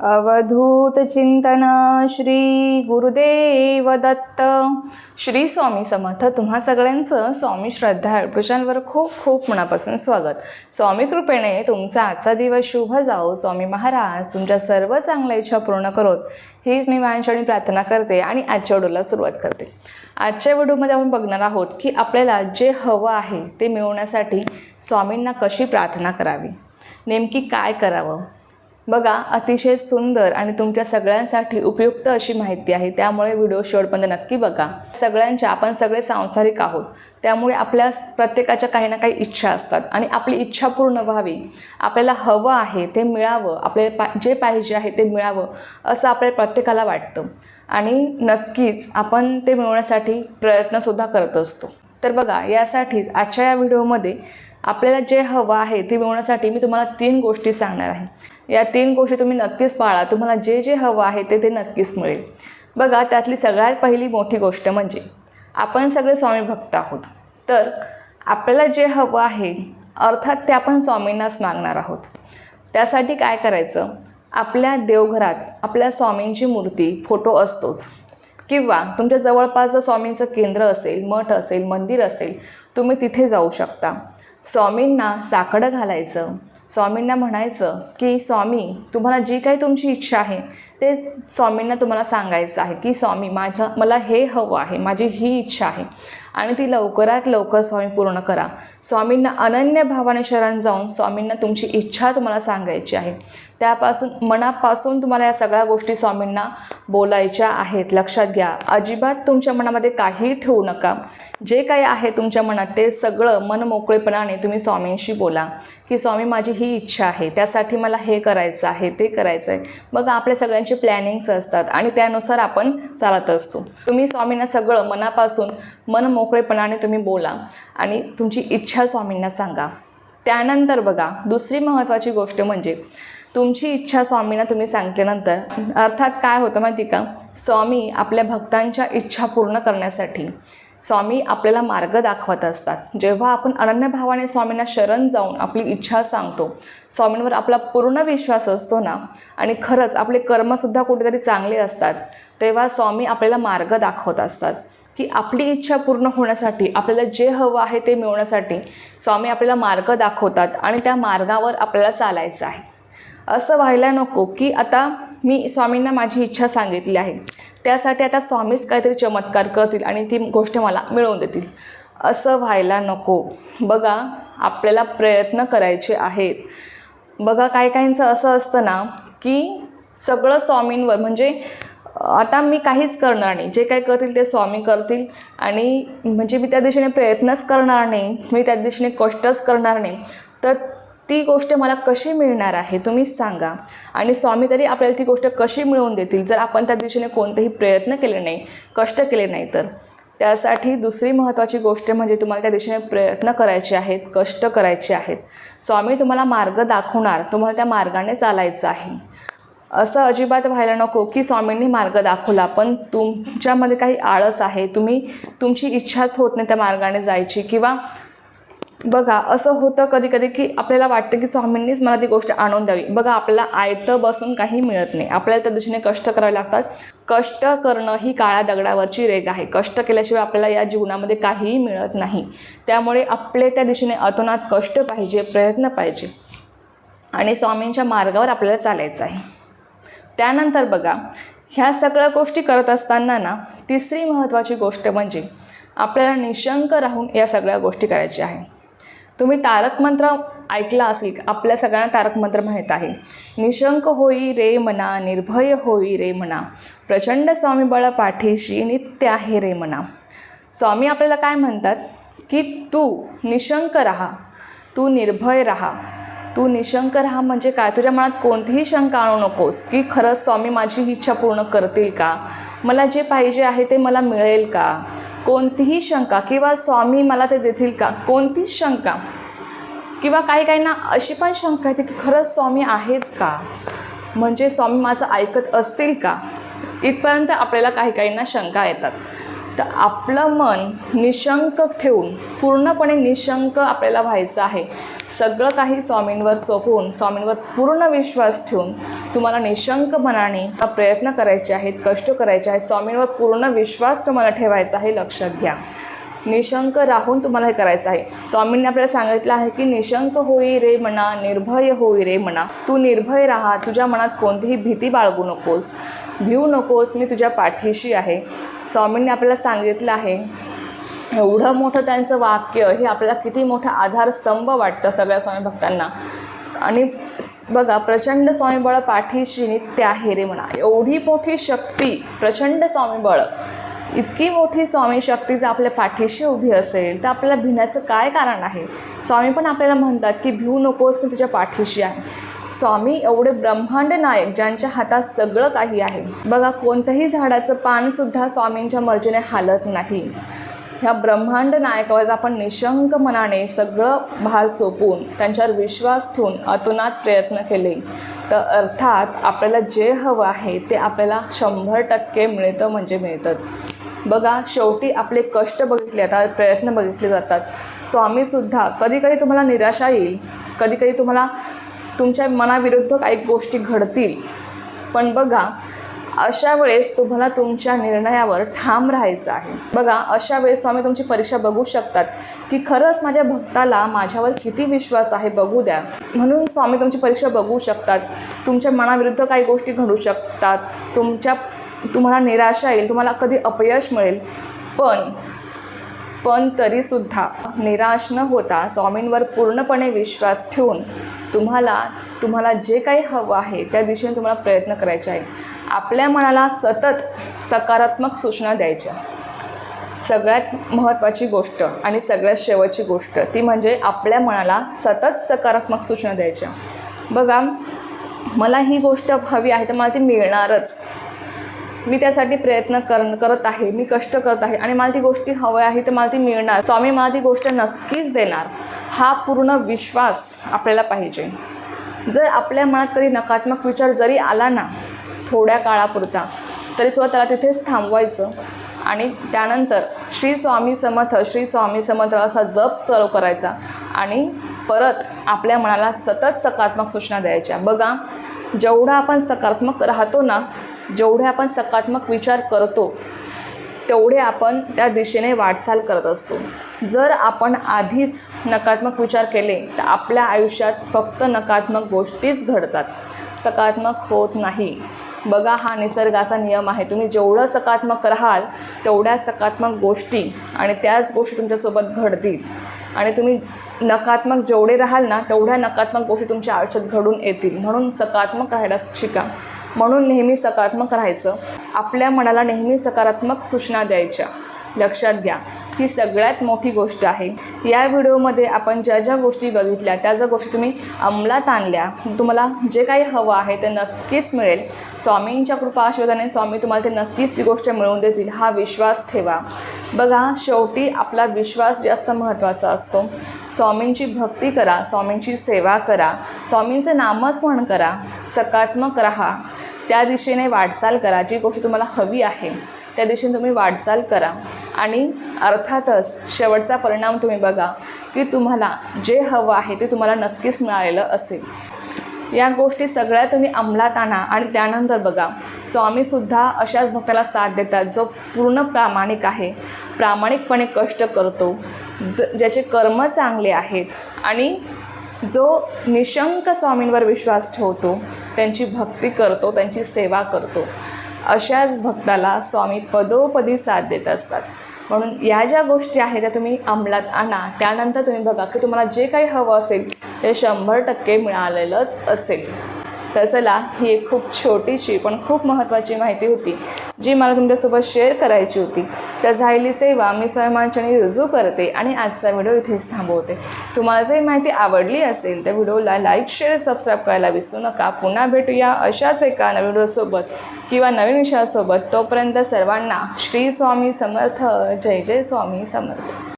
अवधूत चिंतन श्री गुरुदेव दत्त. श्री स्वामी समर्थ तुम्हा सगळ्यांचं स्वामी श्रद्धा चॅनलवर खूप खूप मनापासून स्वागत. स्वामी कृपेने तुमचा आजचा दिवस शुभ जाओ स्वामी महाराज तुमच्या सर्व चांगल्या इच्छा पूर्ण करोत. हीच मी माझ्याने प्रार्थना करते आणि आजच्या व्हिडिओला सुरुवात करते. आजच्या व्हिडिओमध्ये आपण बघणार आहोत की आपल्याला जे हवं आहे ते मिळवण्यासाठी स्वामींना कशी प्रार्थना करावी? नेमकी काय करावं? बघा अतिशय सुंदर आणि तुमच्या सगळ्यांसाठी उपयुक्त अशी माहिती आहे. त्यामुळे व्हिडिओ शेवटपर्यंत नक्की बघा. सगळ्यांच्या आपण सगळे सांसारिक आहोत. त्यामुळे आपल्या प्रत्येकाच्या काही ना काही इच्छा असतात आणि आपली इच्छा पूर्ण व्हावी. आपल्याला हवं आहे ते मिळावं. आपल्याला पा जे पाहिजे आहे ते मिळावं असं आपल्या प्रत्येकाला वाटतं. आणि नक्कीच आपण ते मिळवण्यासाठी प्रयत्नसुद्धा करत असतो. तर बघा यासाठीच आजच्या या व्हिडिओमध्ये आपल्याला जे हवं आहे ते मिळवण्यासाठी मी तुम्हाला तीन गोष्टी सांगणार आहे. या तीन गोष्टी तुम्ही नक्कीच पाळा. तुम्हाला जे जे हवं आहे ते ते नक्कीच मिळेल. बघा त्यातली सगळ्यात पहिली मोठी गोष्ट म्हणजे आपण सगळे स्वामी भक्त आहोत. तर आपल्याला जे हवं आहे अर्थात ते आपण स्वामींनाच मागणार आहोत. त्यासाठी काय करायचं? आपल्या देवघरात आपल्या स्वामींची मूर्ती फोटो असतोच. किंवा तुमच्या जवळपास जर स्वामींचं केंद्र असेल मठ असेल मंदिर असेल तुम्ही तिथे जाऊ शकता. स्वामींना साकडं घालायचं स्वामींना म्हणायचं की स्वामी तुम्हाला जी काही तुमची इच्छा आहे ते स्वामींना तुम्हाला सांगायचं आहे की स्वामी माझं मला हे हवं आहे माझी ही इच्छा आहे. आणि ती लवकरात लवकर स्वामी पूर्ण करा. स्वामींना अनन्य भावाने शरण जाऊन स्वामींना तुमची इच्छा तुम्हाला सांगायची आहे. त्यापासून मनापासून तुम्हाला या सगळ्या गोष्टी स्वामींना बोलायच्या आहेत. लक्षात घ्या. अजिबात तुमच्या मनामध्ये काहीही ठेवू नका. जे काही आहे तुमच्या मनात ते सगळं मन मोकळेपणाने तुम्ही स्वामींशी बोला की स्वामी माझी ही इच्छा आहे. त्यासाठी मला हे करायचं आहे ते करायचं आहे. मग आपल्या सगळ्यांचे प्लॅनिंग्स असतात आणि त्यानुसार आपण चालत असतो. तुम्ही स्वामींना सगळं मनापासून मन मोकळेपणाने तुम्ही बोला आणि तुमची इच्छा स्वामींना सांगा. त्यानंतर बघा दुसरी महत्त्वाची गोष्ट म्हणजे तुमची इच्छा स्वामींना तुम्ही सांगितल्यानंतर अर्थात काय होतं माहिती का? स्वामी आपल्या भक्तांच्या इच्छा पूर्ण करण्यासाठी स्वामी आपल्याला मार्ग दाखवत असतात. जेव्हा आपण अनन्यभावाने स्वामींना शरण जाऊन आपली इच्छा सांगतो स्वामींवर आपला पूर्ण विश्वास असतो ना आणि खरंच आपले कर्मसुद्धा कुठेतरी चांगले असतात तेव्हा स्वामी आपल्याला मार्ग दाखवत असतात. की आपली इच्छा पूर्ण होण्यासाठी आपल्याला जे हवं आहे ते मिळवण्यासाठी स्वामी आपल्याला मार्ग दाखवतात आणि त्या मार्गावर आपल्याला चालायचं आहे. असं व्हायला नको की आता मी स्वामींना माझी इच्छा सांगितली आहे. त्यासाठी आता स्वामीच काहीतरी चमत्कार करतील आणि ती गोष्ट मला मिळवून देतील. असं व्हायला नको. बघा आपल्याला प्रयत्न करायचे आहेत. बघा काही काहींचं असं असतं ना की सगळं स्वामींवर म्हणजे आता मी काहीच करणार नाही. जे काय करतील ते स्वामी करतील आणि म्हणजे मी त्या दिशेने प्रयत्नच करणार नाही. मी त्या दिशेने कष्टच करणार नाही. तर ती गोष्ट मला कशी मिळणार आहे तुम्हीच सांगा. आणि स्वामी तरी आपल्याला ती गोष्ट कशी मिळवून देतील जर आपण त्या दिशेने कोणतेही प्रयत्न केले नाही कष्ट केले नाही तर? त्यासाठी दुसरी महत्त्वाची गोष्ट म्हणजे तुम्हाला त्या दिशेने प्रयत्न करायचे आहेत कष्ट करायचे आहेत. स्वामी तुम्हाला मार्ग दाखवणार तुम्हाला त्या मार्गाने चालायचं आहे. असं अजिबात व्हायला नको की स्वामींनी मार्ग दाखवला पण तुमच्यामध्ये काही आळस आहे तुम्ही तुमची इच्छाच होत नाही त्या मार्गाने जायची किंवा बघा असं होतं कधी कधी की आपल्याला वाटतं की स्वामींनीच मला ती गोष्ट आणून द्यावी. बघा आपल्याला आयतं बसून काही मिळत नाही. आपल्याला त्या दिशेने कष्ट करावे लागतात. कष्ट करणं ही काळ्या दगडावरची रेग आहे. कष्ट केल्याशिवाय आपल्याला या जीवनामध्ये काहीही मिळत नाही. त्यामुळे आपले त्या दिशेने अतोनात कष्ट पाहिजे प्रयत्न पाहिजे. आणि स्वामींच्या मार्गावर आपल्याला चालायचं आहे. त्यानंतर बघा ह्या सगळ्या गोष्टी करत असताना ना तिसरी महत्त्वाची गोष्ट म्हणजे आपल्याला निशंक राहून या सगळ्या गोष्टी करायच्या आहे तुम्ही तारक मंत्र ऐकला असेल आपल्या सगळ्यांना तारक मंत्र माहीत आहे. निशंक होई रे मना निर्भय होई रे मना. प्रचंड स्वामी बळ पाठीशी नित्य आहे रे मना. स्वामी आपल्याला काय म्हणतात? की तू निशंक राहा तू निर्भय राहा. तू निशंक राहा म्हणजे काय? तुझ्या मनात कोणतीही शंका आणू नकोस की खरंच स्वामी माझी इच्छा पूर्ण करतील का? मला जे पाहिजे आहे ते मला मिळेल का? कोणतीही शंका किंवा स्वामी मला ते देतील का? कोणतीच शंका किंवा काही काहींना अशी पण शंका येते की खरंच स्वामी आहेत का? म्हणजे स्वामी माझं ऐकत असतील का? इथपर्यंत आपल्याला काही काहींना शंका येतात. तर आपलं मन निशंक ठेवून पूर्णपणे निशंक आपल्याला व्हायचं आहे. सगळं काही स्वामींवर सोपवून स्वामींवर पूर्ण विश्वास ठेवून तुम्हाला निशंक मनाने प्रयत्न करायचे आहेत कष्ट करायचे आहेत स्वामींवर पूर्ण विश्वास तुम्हाला ठेवायचा आहे लक्षात घ्या. निशंक राहून तुम्हाला हे करायचं आहे. स्वामींनी आपल्याला सांगितलं आहे की निशंक होई रे म्हणा निर्भय होई रे म्हणा तू निर्भय राहा तुझ्या मनात कोणतीही भीती बाळगू नकोस. भिवू नकोस मी तुझ्या पाठीशी आहे. स्वामींनी आपल्याला सांगितलं आहे एवढं मोठं त्यांचं वाक्य हे आपल्याला किती मोठा आधारस्तंभ वाटतं सगळ्या स्वामी भक्तांना. आणि बघा प्रचंड स्वामीबळ पाठीशी नित्या आहे रे म्हणा. एवढी मोठी शक्ती प्रचंड स्वामीबळ इतकी मोठी स्वामी शक्ती जर आपल्या पाठीशी उभी असेल तर आपल्याला भिण्याचं काय कारण आहे? स्वामी पण आपल्याला म्हणतात की भिवू नकोस मी तुझ्या पाठीशी आहे. स्वामी एवढे ब्रह्मांड नायक ज्यांच्या हातात सगळं काही आहे. बघा कोणतंही झाडाचं पानसुद्धा स्वामींच्या मर्जीने हालत नाही. ह्या ब्रह्मांड नायकावर आपण निशंक मनाने सगळं भार सोपून त्यांच्यावर विश्वास ठेवून अतोनात प्रयत्न केले. तर अर्थात आपल्याला जे हवं आहे ते आपल्याला शंभर टक्के मिळतं म्हणजे मिळतंच. बघा शेवटी आपले कष्ट बघितले जातात प्रयत्न बघितले जातात. स्वामीसुद्धा कधी कधी तुम्हाला निराशा येईल कधी कधी तुम्हाला तुमच्या मनाविरुद्ध काही गोष्टी घडतील. पण बघा अशा वेळेस तुम्हाला तुमच्या निर्णयावर ठाम राहायचं आहे. बघा अशा वेळेस स्वामी तुमची परीक्षा बघू शकतात की खरंच माझ्या भक्ताला माझ्यावर किती विश्वास आहे बघू द्या. म्हणून स्वामी तुमची परीक्षा बघू शकतात. तुमच्या मनाविरुद्ध काही गोष्टी घडू शकतात. तुमच्या तुम्हाला निराशा येईल तुम्हाला कधी अपयश मिळेल. पण पण तरीसुद्धा निराश न होता स्वामींवर पूर्णपणे विश्वास ठेवून तुम्हाला तुम्हाला जे काही हवं आहे त्या दिशेने तुम्हाला प्रयत्न करायचे आहे आपल्या मनाला सतत सकारात्मक सूचना द्यायच्या. सगळ्यात महत्त्वाची गोष्ट आणि सगळ्यात शेवटची गोष्ट ती म्हणजे आपल्या मनाला सतत सकारात्मक सूचना द्यायच्या. बघा मला ही गोष्ट हवी आहे तर मला ती मिळणारच. मी त्यासाठी प्रयत्न कर करत आहे मी कष्ट करत आहे आणि मला ती गोष्टी हवं आहे तर मला ती मिळणार. स्वामी मला ती गोष्ट नक्कीच देणार. हा पूर्ण विश्वास आपल्याला पाहिजे. जर आपल्या मनात कधी नकारात्मक विचार जरी आला ना थोड्या काळापुरता तरीसुद्धा त्याला तिथेच थांबवायचं. आणि त्यानंतर श्री स्वामी समर्थ श्री स्वामी समर्थ असा जप चालू करायचा आणि परत आपल्या मनाला सतत सकारात्मक सूचना द्यायच्या. बघा जेवढा आपण सकारात्मक राहतो ना जेवढे आपण सकारात्मक विचार करतो तेवढे आपण त्या दिशेने वाटचाल करत असतो. जर आपण आधीच नकारात्मक विचार केले तर आपल्या आयुष्यात फक्त नकारात्मक गोष्टीच घडतात. सकारात्मक होत नाही. बघा हा निसर्गाचा नियम आहे. तुम्ही जेवढं सकारात्मक राहाल तेवढ्या सकारात्मक गोष्टी आणि त्याच गोष्टी तुमच्यासोबत घडतील. आणि तुम्ही नकारात्मक जेवढे राहाल ना तेवढ्या नकारात्मक गोष्टी तुमच्या आयुष्यात घडून येतील. म्हणून सकारात्मक राहायला शिका. म्हणून नेहमी सकारात्मक राहायचं. आपल्या मनाला नेहमी सकारात्मक सूचना द्यायच्या. लक्षात घ्या. ही सगळ्यात मोठी गोष्ट आहे. या व्हिडिओमध्ये आपण ज्या ज्या गोष्टी बघितल्या त्या ज्या गोष्टी तुम्ही अंमलात आणल्या तुम्हाला जे काही हवं आहे ते नक्कीच मिळेल. स्वामींच्या कृपा आशीर्वादाने स्वामी तुम्हाला ते नक्कीच ती गोष्ट मिळवून देतील हा विश्वास ठेवा. बघा शेवटी आपला विश्वास जास्त महत्त्वाचा असतो. स्वामींची भक्ती करा स्वामींची सेवा करा स्वामींचं नामस्मरण करा सकारात्मक राहा. त्या दिशेने वाटचाल करा जी गोष्ट तुम्हाला हवी आहे. त्या दिशेने तुम्ही वाटचाल करा. आणि अर्थातच शेवटचा परिणाम तुम्ही बघा की तुम्हाला जे हवं आहे ते तुम्हाला नक्कीच मिळालेलं असेल. या गोष्टी सगळ्या तुम्ही अंमलात आणा आणि त्यानंतर बघा स्वामीसुद्धा अशाच भक्ताला साथ देतात जो पूर्ण प्रामाणिक आहे. प्रामाणिकपणे कष्ट करतो ज ज्याचे कर्म चांगले आहेत आणि जो निशंक स्वामींवर विश्वास ठेवतो त्यांची भक्ती करतो त्यांची सेवा करतो. अशाच भक्ताला स्वामी पदोपदी साथ देत असतात. म्हणून या ज्या गोष्टी आहेत त्या तुम्ही अंमलात आणा. त्यानंतर तुम्ही बघा की तुम्हाला जे काही हवं असेल ते शंभर टक्के मिळालेलंच असेल. तर चला ही एक खूप छोटीशी पण खूप महत्त्वाची माहिती होती जी मला तुमच्यासोबत शेअर करायची होती. तर झालेली सेवा मी स्वयंमांचणी रुजू करते आणि आजचा व्हिडिओ इथेच थांबवते. तुम्हाला जर माहिती आवडली असेल तर व्हिडिओला लाईक शेअर सबस्क्राईब करायला विसरू नका. पुन्हा भेटूया अशाच एका नवीन व्हिडिओसोबत किंवा नवीन विषयासोबत. तोपर्यंत सर्वांना श्री स्वामी समर्थ. जय जय स्वामी समर्थ.